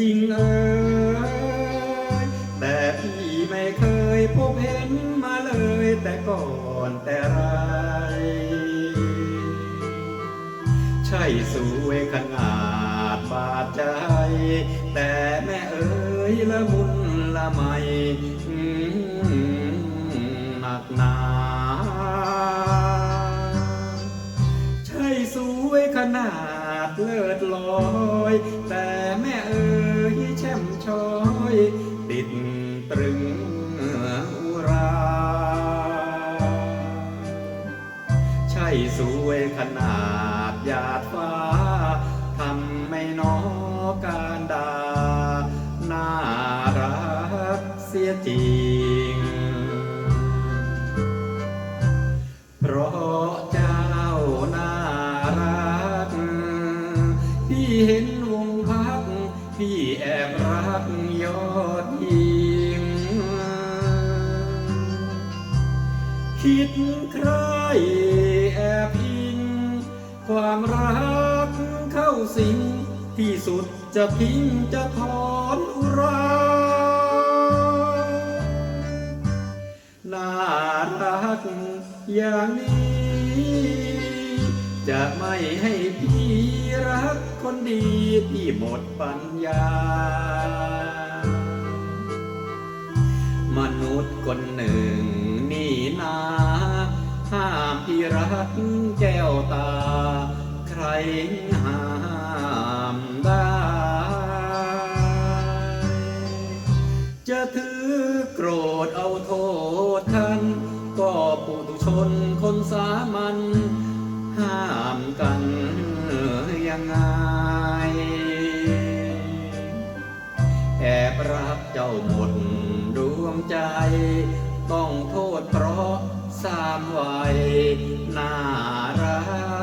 จริงเอ่ยแต่พี่ไม่เคยพบเห็นมาเลยแต่ก่อนแต่ไร ใช่สวยขนาดบาดใจ แต่แม่เอ๋ยละมุนละไมหนักหนาใช่สวยขนาดเลิศลอย แต่แม่เอ๋ย ติดตรึงอุรา ใช่สวยขนาดหยาดฟ้า ทำไม่นอการดา น่ารักเสียจริง เพราะเจ้าน่ารักพี่เห็น พี่แอบรักยอดยิงคิดใครแอบอิงความรักเข้าสิง ที่สุดจะทิ้งจะถอนอุราน่ารักอย่างนี้ จะไม่ให้พี่รัก คนดีที่หมดปัญญา มนุษย์คนหนึ่งนี่นาห้ามพี่รักแก้วตา ใครห้ามได้ จะถือโกรธเอาโทษท่านก็ปุถุชน เจ้าหมดดวงใจ ต้องโทษเพราะสามวัยน่ารัก